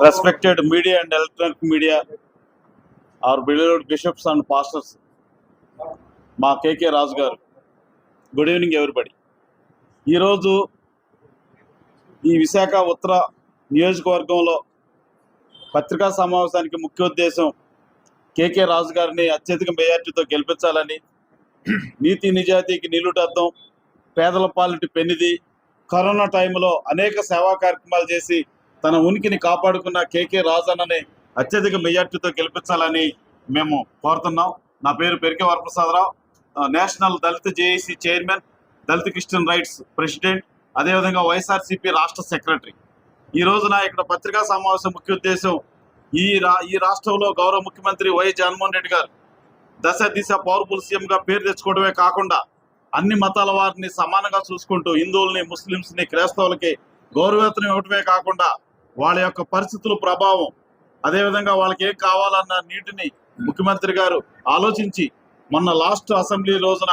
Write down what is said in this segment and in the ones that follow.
Respected media and electronic media our believed bishops and pastors మా K K Raju garu good evening everybody ఈరోజు ఈ విశాఖ ఉత్తర నియోజకవర్గంలో పత్రికా సమావేశానికి ముఖ్య ఉద్దేశం కేకే రాజు గారిని అత్యధిక మెజార్టీతో గెలిపించాలని నీతి నిజాయితీకి నిలుటద్దం పేదల పాలిటి పెన్నిది కరోనా టైంలో అనేక సేవా కార్యక్రమాలు చేసి తన ఉనికిని కాపాడుకున్న కేకే రాజన్నని అత్యధిక మెజార్టీతో గెలిపించాలని మేము కోరుతున్నాం. నా పేరు Perike Varaprasadarao. National Dalit JAC chairman Dalit Christian rights president అదేవిధంగా వైఎస్ఆర్సీపీ రాష్ట్ర సెక్రటరీ. ఈ రోజున ఇక్కడ పత్రికా సమావేశం ముఖ్య ఉద్దేశం ఈ రా ఈ రాష్ట్రంలో గౌరవ ముఖ్యమంత్రి వైఎస్ జగన్మోహన్ రెడ్డి గారు దశ దిశ పవర్ఫుల్ సీఎంగా పేరు తెచ్చుకోవడమే కాకుండా అన్ని మతాల వారిని సమానంగా చూసుకుంటూ హిందువుల్ని ముస్లింస్ని క్రైస్తవులకి గౌరవేతనం ఇవ్వటమే కాకుండా వాళ్ళ యొక్క పరిస్థితుల ప్రభావం అదేవిధంగా వాళ్ళకి ఏం కావాలన్న నీటిని ముఖ్యమంత్రి గారు ఆలోచించి మొన్న లాస్ట్ అసెంబ్లీ రోజున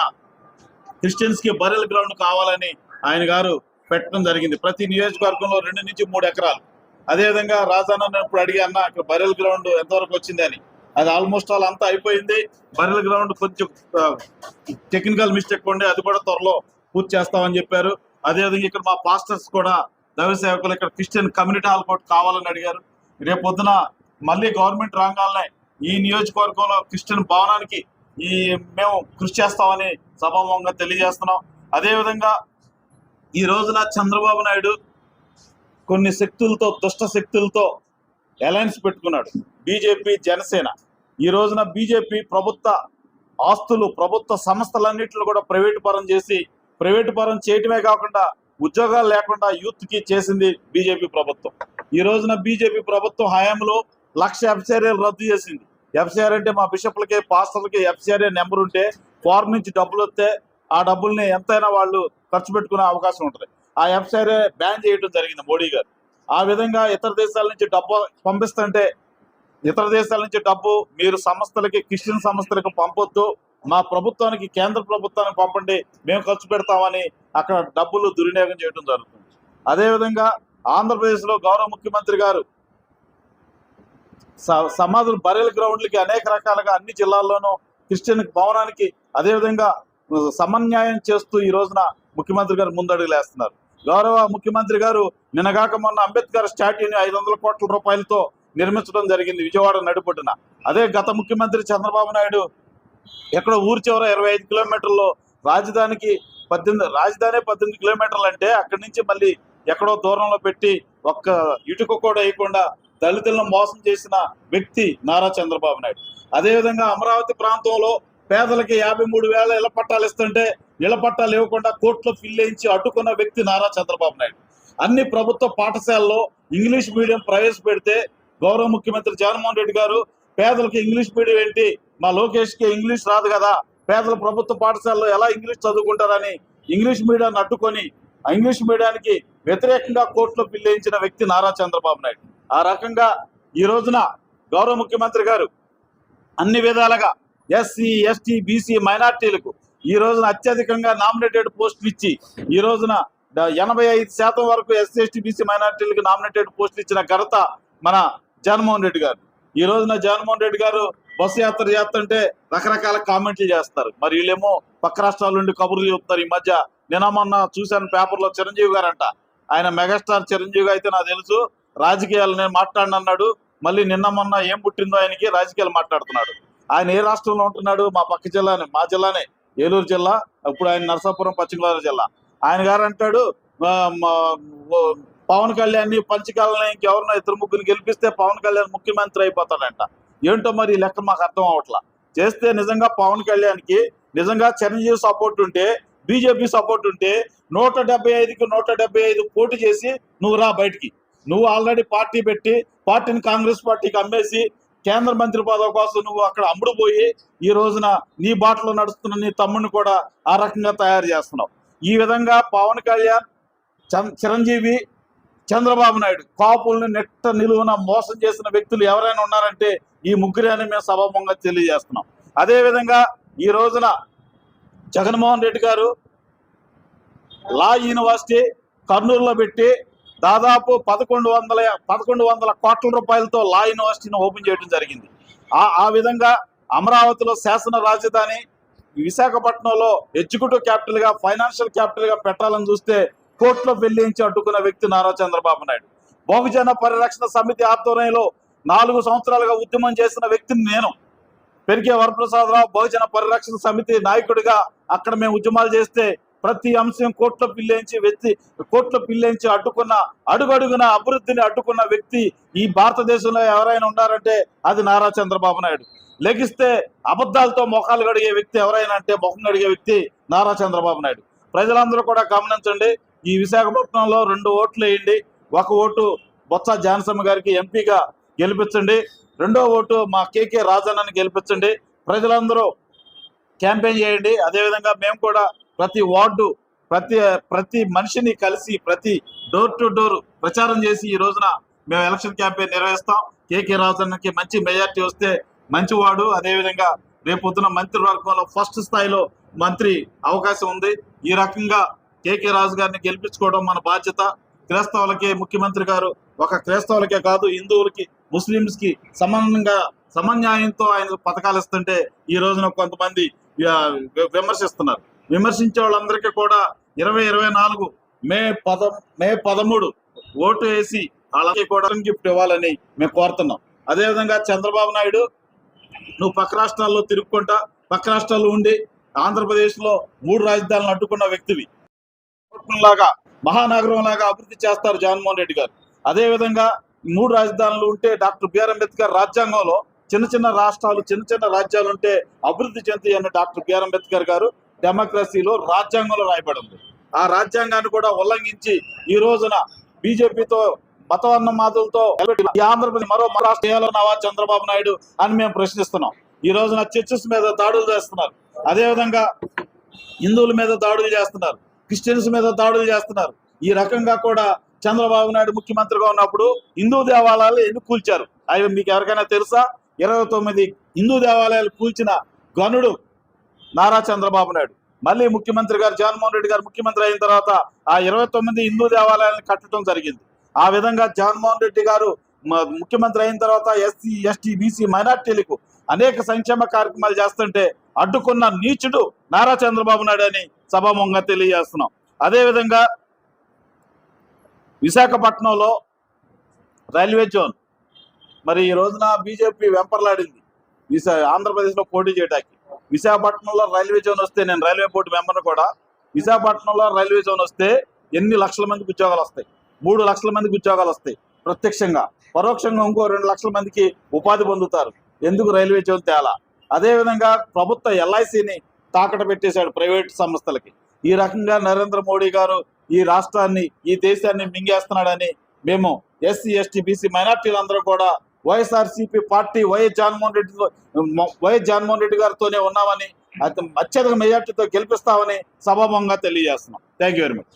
క్రిస్టియన్స్కి బరెల్ గ్రౌండ్ కావాలని ఆయన గారు పెట్టడం జరిగింది. ప్రతి నియోజకవర్గంలో రెండు నుంచి మూడు ఎకరాలు. అదేవిధంగా రాజాన్న ఇప్పుడు అడిగి అన్న ఇక్కడ బరెల్ గ్రౌండ్ ఎంతవరకు వచ్చింది? అని. అది ఆల్మోస్ట్ ఆల్ అంతా అయిపోయింది. బరెల్ గ్రౌండ్ కొంచెం టెక్నికల్ మిస్టేక్ ఉండే అది కూడా త్వరలో పూర్తి చేస్తామని చెప్పారు. అదేవిధంగా ఇక్కడ మా పాస్టర్స్ కూడా దైవ సేవకులు ఇక్కడ క్రిస్టియన్ కమ్యూనిటీ హాల్ కోర్టు కావాలని అడిగారు. రేపు పొద్దున మళ్ళీ గవర్నమెంట్ రంగాలనే ఈ నియోజకవర్గంలో క్రిస్టియన్ భవనానికి ఈ మేము కృషి చేస్తామని సభాముఖంగా తెలియజేస్తున్నాం. అదేవిధంగా ఈ రోజున చంద్రబాబు నాయుడు కొన్ని శక్తులతో దుష్ట శక్తులతో అలయన్స్ పెట్టుకున్నాడు. బీజేపీ జనసేన. ఈ రోజున బీజేపీ ప్రభుత్వ ఆస్తులు ప్రభుత్వ సంస్థలన్నింటిని కూడా ప్రైవేటు పరం చేసి ప్రైవేటు పరం చేయటమే కాకుండా ఉద్యోగాలు లేకుండా యూత్కి చేసింది బీజేపీ ప్రభుత్వం. ఈ రోజున బీజేపీ ప్రభుత్వం హయాంలో లక్ష ఎఫ్సిఆర్ఏలు రద్దు చేసింది. ఎఫ్సిఆర్ అంటే మా బిషప్లకి పాస్టర్లకి ఎఫ్సిఆర్ఏ నెంబర్ ఉంటే ఫారెన్ నుంచి డబ్బులు వస్తే ఆ డబ్బుల్ని ఎంతైనా వాళ్ళు ఖర్చు పెట్టుకునే అవకాశం ఉంటుంది. ఆ ఎఫ్సిఆర్ఏ బ్యాన్ చేయడం జరిగింది మోడీ గారు. ఆ విధంగా ఇతర దేశాల నుంచి డబ్బు పంపిస్తుంటే ఇతర దేశాల నుంచి డబ్బు మీరు సంస్థలకి క్రిస్టియన్ సంస్థలకు పంపొద్దు. మా ప్రభుత్వానికి కేంద్ర ప్రభుత్వానికి పంపండి మేము ఖర్చు పెడతామని అక్కడ డబ్బులు దుర్వినియోగం చేయడం జరుగుతుంది. అదేవిధంగా ఆంధ్రప్రదేశ్లో గౌరవ ముఖ్యమంత్రి గారు స- సమాధులు బరేల్ గ్రౌండ్లకి అనేక రకాలుగా అన్ని జిల్లాల్లోనూ క్రిస్టియన్ భవనానికి అదేవిధంగా సమన్యాయం చేస్తూ ఈ రోజున ముఖ్యమంత్రి గారు ముందడుగులేస్తున్నారు. గౌరవ ముఖ్యమంత్రి గారు నిన్నగాక మొన్న అంబేద్కర్ స్టాట్యూని ఐదు వందల కోట్ల రూపాయలతో నిర్మించడం జరిగింది విజయవాడ నడిపొట్టున అదే గత ముఖ్యమంత్రి చంద్రబాబు నాయుడు ఎక్కడ ఊరి చివర ఇరవై ఐదు కిలోమీటర్లు రాజధానికి పద్దెనిమిది రాజధాని పద్దెనిమిది కిలోమీటర్లు అంటే అక్కడి నుంచి మళ్ళీ ఎక్కడో దూరంలో పెట్టి ఒక్క ఇటుక కూడా వేయకుండా దళితులను మోసం చేసిన వ్యక్తి నారా చంద్రబాబు నాయుడు. అదేవిధంగా అమరావతి ప్రాంతంలో పేదలకి యాభై మూడు వేల ఇళ్ళ పట్టాలు ఇస్తుంటే ఇళ్ళ పట్టాలు ఇవ్వకుండా కోర్టులో ఫిల్ వేయించి అడ్డుకున్న వ్యక్తి నారా చంద్రబాబు నాయుడు. అన్ని ప్రభుత్వ పాఠశాలలో ఇంగ్లీష్ మీడియం ప్రవేశపెడితే గౌరవ ముఖ్యమంత్రి జగన్మోహన్ రెడ్డి గారు పేదలకు ఇంగ్లీష్ మీడియం ఏంటి? మా లోకేష్కి ఇంగ్లీష్ రాదు కదా. పేదల ప్రభుత్వ పాఠశాలలో ఎలా ఇంగ్లీష్ చదువుకుంటారని ఇంగ్లీష్ మీడియాన్ని అడ్డుకొని ఇంగ్లీష్ మీడియానికి వ్యతిరేకంగా కోర్టులో పిల్లించిన వ్యక్తి నారా చంద్రబాబు నాయుడు. ఆ రకంగా ఈ రోజున గౌరవ ముఖ్యమంత్రి గారు అన్ని విధాలుగా ఎస్సీ ఎస్టీ బీసీ మైనార్టీలకు ఈ రోజున అత్యధికంగా నామినేటెడ్ పోస్టులు ఇచ్చి ఈ రోజున ఎనభై ఐదు శాతం వరకు ఎస్సీ ఎస్టీ బీసీ మైనార్టీలకు నామినేటెడ్ పోస్టులు ఇచ్చిన ఘనత మన జగన్మోహన్ రెడ్డి గారు. ఈ రోజున జగన్మోహన్ రెడ్డి గారు బస్సు యాత్ర చేస్తుంటే రకరకాల కామెంట్లు చేస్తారు. మరి వీళ్ళేమో పక్క రాష్ట్రాల నుండి కబుర్లు చెబుతారు. ఈ మధ్య నిన్న మొన్న చూశాను పేపర్లో చిరంజీవి గారంట. ఆయన మెగాస్టార్ చిరంజీవి అయితే నాకు తెలుసు. రాజకీయాలు నేను మాట్లాడినన్నాడు. మళ్ళీ నిన్న మొన్న ఏం పుట్టిందో ఆయనకి రాజకీయాలు మాట్లాడుతున్నాడు. ఆయన ఏ రాష్ట్రంలో ఉంటున్నాడు? మా పక్క జిల్లానే మా జిల్లానే. ఏలూరు జిల్లా ఇప్పుడు ఆయన నరసాపురం పశ్చిమ గోదావరి జిల్లా. ఆయన గారు అంటాడు పవన్ కళ్యాణ్ పంచకాలని ఇంకెవరినో ఇద్దరు ముగ్గురిని గెలిపిస్తే పవన్ కళ్యాణ్ ముఖ్యమంత్రి అయిపోతాడంట. ఏంటో మరి లెక్క మాకు అర్థం అవట్లా చేస్తే నిజంగా పవన్ కళ్యాణ్కి నిజంగా చిరంజీవి సపోర్ట్ ఉంటే బీజేపీ సపోర్ట్ ఉంటే నూట డెబ్బై ఐదుకి నూట డెబ్బై ఐదు పోటీ చేసి నువ్వు రా బయటికి. నువ్వు ఆల్రెడీ పార్టీ పెట్టి పార్టీని కాంగ్రెస్ పార్టీకి అమ్మేసి కేంద్ర మంత్రి పదవి కోసం నువ్వు అక్కడ అమ్ముడుపోయి ఈ రోజున నీ బాటలో నడుస్తున్న నీ తమ్ముడిని కూడా ఆ రకంగా తయారు చేస్తున్నావు. ఈ విధంగా పవన్ కళ్యాణ్ చం- చిరంజీవి చంద్రబాబు నాయుడు కాపుల్ని నెట్ట నిలువున మోసం చేసిన వ్యక్తులు ఎవరైనా ఉన్నారంటే ఈ ముగ్గురే అని మేము సభాముఖంగా తెలియజేస్తున్నాం. అదేవిధంగా ఈ రోజున జగన్మోహన్ రెడ్డి గారు లా యూనివర్సిటీ కర్నూలులో పెట్టి దాదాపు పదకొండు వందల పదకొండు వందల కోట్ల రూపాయలతో లా యూనివర్సిటీని ఓపెన్ చేయడం జరిగింది. ఆ ఆ విధంగా అమరావతిలో శాసన రాజధాని విశాఖపట్నంలో ఎగ్జిక్యూటివ్ క్యాపిటల్గా ఫైనాన్షియల్ క్యాపిటల్గా పెట్టాలని చూస్తే కోర్టులో వెల్లించి అడ్డుకున్న వ్యక్తి నారా చంద్రబాబు నాయుడు. బహుజన పరిరక్షణ సమితి ఆధ్వర్యంలో నాలుగు సంవత్సరాలుగా ఉద్యమం చేసిన వ్యక్తిని నేను పెరిగే వరప్రసాదరావు బహుజన పరిరక్షణ సమితి నాయకుడిగా అక్కడ మేము ఉద్యమాలు చేస్తే ప్రతి అంశం కోట్ల పిల్లేంచి వ్యక్తి కోట్ల పిల్లేంచి అడ్డుకున్న అడుగడుగున అభివృద్ధిని అడ్డుకున్న వ్యక్తి ఈ భారతదేశంలో ఎవరైనా ఉన్నారంటే అది నారా చంద్రబాబు నాయుడు. లెగిస్తే అబద్ధాలతో మొఖాలు గడిగే వ్యక్తి ఎవరైనా అంటే మొఖం గడిగే వ్యక్తి నారా చంద్రబాబు నాయుడు. ప్రజలందరూ కూడా గమనించండి ఈ విశాఖపట్నంలో రెండు ఓట్లు వేయండి. ఒక ఓటు బొత్స జానసమ్మ గారికి ఎంపీగా గెలిపించండి. రెండో ఓటు మా కేకే రాజన్నని గెలిపించండి. ప్రజలందరూ క్యాంపెయిన్ చేయండి. అదేవిధంగా మేము కూడా ప్రతి వార్డు ప్రతి ప్రతి మనిషిని కలిసి ప్రతి డోర్ టు డోర్ ప్రచారం చేసి ఈ రోజున మేము ఎలక్షన్ క్యాంపెయిన్ నిర్వహిస్తాం. కేకే రాజన్నకి మంచి మెజార్టీ వస్తే మంచివాడు అదేవిధంగా రేపు పొద్దున మంత్రివర్గంలో ఫస్ట్ స్థాయిలో మంత్రి అవకాశం ఉంది. ఈ రకంగా కేకే రాజు గారిని గెలిపించుకోవడం మన బాధ్యత. క్రైస్తవులకి ముఖ్యమంత్రి గారు ఒక క్రైస్తవులకే కాదు హిందువులకి ముస్లింస్కి సమానంగా సమన్యాయంతో ఆయన పథకాలు ఇస్తుంటే ఈ రోజున కొంతమంది విమర్శిస్తున్నారు. విమర్శించే వాళ్ళందరికీ కూడా ఇరవై ఇరవై నాలుగు మే పద మే పదమూడు ఓటు వేసి వాళ్ళకి కూడా గిఫ్ట్ ఇవ్వాలని మేము కోరుతున్నాం. అదేవిధంగా చంద్రబాబు నాయుడు నువ్వు పక్క రాష్ట్రాల్లో తిరుక్కుంటా పక్క రాష్ట్రాల్లో ఉండి ఆంధ్రప్రదేశ్లో మూడు రాజధానులు అడ్డుకున్న వ్యక్తివి. లాగా మహానగరం లాగా అభివృద్ధి చేస్తారు జగన్మోహన్ రెడ్డి గారు. అదేవిధంగా మూడు రాజధానులు ఉంటే డాక్టర్ బిఆర్ అంబేద్కర్ రాజ్యాంగంలో చిన్న చిన్న రాష్ట్రాలు చిన్న చిన్న రాజ్యాలు ఉంటే అభివృద్ధి చెంది అన్న డాక్టర్ బిఆర్ అంబేద్కర్ గారు డెమోక్రసీలో రాజ్యాంగంలో రాయబడింది. ఆ రాజ్యాంగాన్ని కూడా ఉల్లంఘించి ఈ రోజున బీజేపీతో మతవర్ణ మాదులతో ఈ ఆంధ్రప్రదేశ్ మరో మరో చేయాలన్నావా చంద్రబాబు నాయుడు అని మేము ప్రశ్నిస్తున్నాం. ఈ రోజున చర్చెస్ మీద దాడులు చేస్తున్నారు. అదేవిధంగా హిందువుల మీద దాడులు చేస్తున్నారు. క్రిస్టియన్స్ మీద దాడులు చేస్తున్నారు. ఈ రకంగా కూడా చంద్రబాబు నాయుడు ముఖ్యమంత్రిగా ఉన్నప్పుడు హిందూ దేవాలయాలు ఎన్ని కూల్చారు? అవి మీకు ఎవరికైనా తెలుసా? ఇరవై తొమ్మిది హిందూ దేవాలయాలు కూల్చిన గనుడు నారా చంద్రబాబు నాయుడు. మళ్ళీ ముఖ్యమంత్రి గారు జగన్మోహన్ రెడ్డి గారు ముఖ్యమంత్రి అయిన తర్వాత ఆ ఇరవై తొమ్మిది హిందూ దేవాలయాలను కట్టడం జరిగింది. ఆ విధంగా జగన్మోహన్ రెడ్డి గారు ముఖ్యమంత్రి అయిన తర్వాత ఎస్సీ ఎస్టీ బీసీ మైనార్టీలకు అనేక సంక్షేమ కార్యక్రమాలు చేస్తుంటే అడ్డుకున్న నీచుడు నారా చంద్రబాబు నాయుడు అని సభాముఖంగా తెలియజేస్తున్నాం. అదేవిధంగా విశాఖపట్నంలో రైల్వే జోన్. మరి ఈ రోజున బీజేపీ వెంపర్లాడింది. విశా ఆంధ్రప్రదేశ్లో పోటీ చేయడానికి విశాఖపట్నంలో రైల్వే జోన్ వస్తే నేను రైల్వే బోర్డు మెంబర్ను కూడా విశాఖపట్నంలో రైల్వే జోన్ వస్తే ఎన్ని లక్షల మందికి ఉద్యోగాలు వస్తాయి? మూడు లక్షల మందికి ఉద్యోగాలు వస్తాయి ప్రత్యక్షంగా. పరోక్షంగా ఇంకో రెండు లక్షల మందికి ఉపాధి పొందుతారు. ఎందుకు రైల్వే జోన్ తేలా? అదేవిధంగా ప్రభుత్వ ఎల్ఐసిని తాకట పెట్టేశాడు ప్రైవేట్ సంస్థలకి. ఈ రకంగా నరేంద్ర మోడీ గారు ఈ రాష్ట్రాన్ని ఈ దేశాన్ని మింగేస్తున్నాడని మేము ఎస్సీ ఎస్టీ బీసీ మైనార్టీలందరూ కూడా YSRCP party YS Jaganmohan Reddy YS Jaganmohan Reddy గారితోనే ఉన్నామని అత్యధిక మెజార్టీతో గెలిపిస్తామని సభాభంగా తెలియజేస్తున్నాం. Thank you very much